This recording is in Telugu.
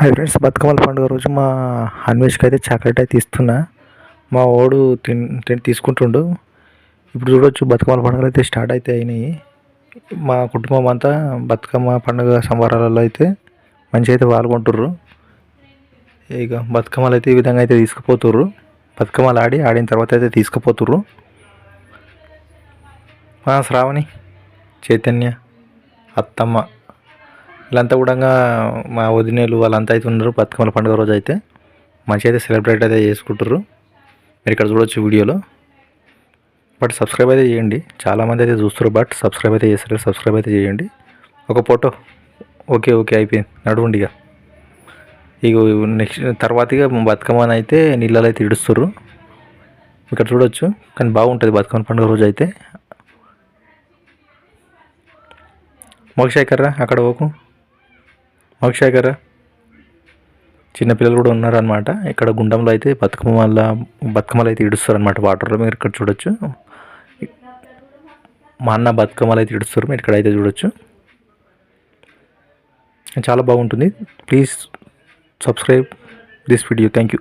హాయ్ ఫ్రెండ్స్ బతుకమ్మల పండుగ రోజు మా అన్వేష్కి అయితే చాక్లెట్ అయితే ఇస్తున్నా. మా ఓడు తిన్ తిని తీసుకుంటుండు. ఇప్పుడు చూడొచ్చు బతుకమ్మల పండుగలు అయితే స్టార్ట్ అయితే అయినాయి. మా కుటుంబం అంతా బతుకమ్మ పండుగ సంబరాలలో అయితే మంచిగా అయితే పాల్గొంటుర్రు. ఇక బతుకమ్మలు అయితే ఈ విధంగా అయితే తీసుకుపోతుర్రు. బతుకమ్మలు ఆడి ఆడిన తర్వాత అయితే తీసుకుపోతుర్రు. మా శ్రావణి చైతన్య అత్తమ్మ. వీళ్ళంతా కూడా మా వదినేలు వాళ్ళంతా అయితే ఉన్నారు. బతుకమ్మల పండుగ రోజు అయితే మంచిగా అయితే సెలబ్రేట్ అయితే చేసుకుంటారు మీరు ఇక్కడ చూడొచ్చు వీడియోలో. బట్ సబ్స్క్రైబ్ అయితే చేయండి. చాలామంది అయితే చూస్తారు బట్ సబ్స్క్రైబ్ అయితే చేస్తారు సబ్స్క్రైబ్ అయితే చేయండి. ఒక ఫోటో ఓకే ఓకే అయిపోయింది. నడవండి ఇక. ఇక నెక్స్ట్ తర్వాత ఇక బతుకమ్మని అయితే నీళ్ళలో అయితే ఇడుస్తారు ఇక్కడ చూడొచ్చు. కానీ బాగుంటుంది బతుకమ్మ పండుగ రోజు అయితే. మోక్షేకర్రా అక్కడ పోకు. మోక్షేకర్ చిన్నపిల్లలు కూడా ఉన్నారనమాట ఇక్కడ గుండంలో అయితే బతుకమ్మ వల్ల బతుకమ్మలు అయితే ఇడుస్తారు అనమాట వాటర్లో మీరు ఇక్కడ చూడొచ్చు. మా అన్న బతుకమ్మలు అయితే ఇడుస్తారు. మీరు ఇక్కడ అయితే చూడొచ్చు. చాలా బాగుంటుంది. Please subscribe this video thank you